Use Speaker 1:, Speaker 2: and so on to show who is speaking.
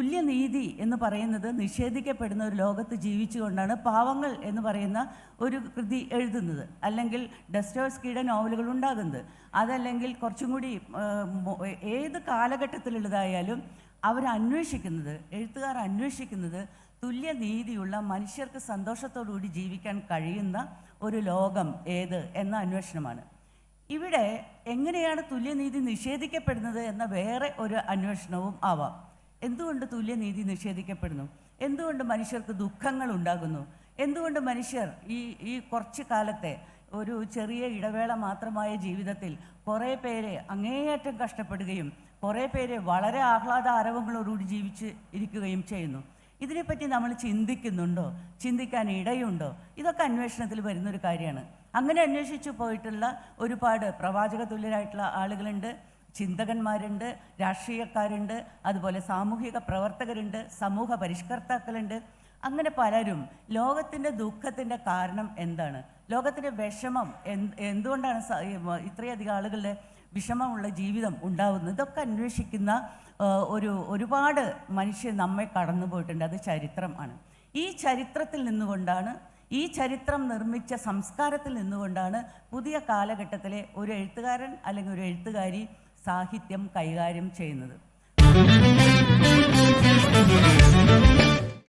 Speaker 1: തുല്യനീതി എന്ന് പറയുന്നത് നിഷേധിക്കപ്പെടുന്ന ഒരു ലോകത്ത് ജീവിച്ചുകൊണ്ടാണ് പാവങ്ങൾ എന്ന് പറയുന്ന ഒരു കൃതി എഴുതുന്നത്. അല്ലെങ്കിൽ ഡസ്റ്റോസ്കിയുടെ നോവലുകൾ ഉണ്ടാകുന്നത്. അതല്ലെങ്കിൽ കുറച്ചും കൂടി ഏത് കാലഘട്ടത്തിലുള്ളതായാലും അവർ അന്വേഷിക്കുന്നത് എഴുത്തുകാർ അന്വേഷിക്കുന്നത് തുല്യനീതിയുള്ള മനുഷ്യർക്ക് സന്തോഷത്തോടുകൂടി ജീവിക്കാൻ കഴിയുന്ന ഒരു ലോകം ഏത് എന്ന അന്വേഷണമാണ്. ഇവിടെ എങ്ങനെയാണ് തുല്യനീതി നിഷേധിക്കപ്പെടുന്നത് എന്ന വേറെ ഒരു അന്വേഷണവും ആവാം. എന്തുകൊണ്ട് തുല്യനീതി നിഷേധിക്കപ്പെടുന്നു? എന്തുകൊണ്ട് മനുഷ്യർക്ക് ദുഃഖങ്ങൾ ഉണ്ടാകുന്നു എന്തുകൊണ്ട് മനുഷ്യർ ഈ ഈ കുറച്ച് കാലത്തെ ഒരു ചെറിയ ഇടവേള മാത്രമായ ജീവിതത്തിൽ കുറേ പേരെ അങ്ങേയറ്റം കഷ്ടപ്പെടുകയും കുറേ പേര് വളരെ ആഹ്ലാദ ആരവങ്ങളോടുകൂടി ജീവിച്ച് ഇരിക്കുകയും ചെയ്യുന്നു. ഇതിനെപ്പറ്റി നമ്മൾ ചിന്തിക്കുന്നുണ്ടോ? ചിന്തിക്കാൻ ഇടയുണ്ടോ? ഇതൊക്കെ അന്വേഷണത്തിൽ വരുന്നൊരു കാര്യമാണ്. അങ്ങനെ അന്വേഷിച്ചു പോയിട്ടുള്ള ഒരുപാട് പ്രവാചക തുല്യരായിട്ടുള്ള ആളുകളുണ്ട്. ചിന്തകന്മാരുണ്ട് രാഷ്ട്രീയക്കാരുണ്ട് അതുപോലെ സാമൂഹിക പ്രവർത്തകരുണ്ട് സമൂഹ പരിഷ്കർത്താക്കളുണ്ട്. അങ്ങനെ പലരും ലോകത്തിന്റെ ദുഃഖത്തിന്റെ കാരണം എന്താണ്? ലോകത്തിന്റെ വിഷമം എന്ത് എന്തുകൊണ്ടാണ് ഇത്രയധികം ആളുകളുടെ വിഷമമുള്ള ജീവിതം ഉണ്ടാവുന്നത്? ഇതൊക്കെ അന്വേഷിക്കുന്ന ഒരു ഒരുപാട് മനുഷ്യർ നമ്മെ കടന്നു പോയിട്ടുണ്ട്. അത് ചരിത്രമാണ് ഈ ചരിത്രത്തിൽ നിന്നുകൊണ്ടാണ് ഈ ചരിത്രം നിർമ്മിച്ച സംസ്കാരത്തിൽ നിന്നുകൊണ്ടാണ് പുതിയ കാലഘട്ടത്തിലെ ഒരു എഴുത്തുകാരൻ അല്ലെങ്കിൽ ഒരു എഴുത്തുകാരി സാഹിത്യം കൈകാര്യം ചെയ്യുന്നത്.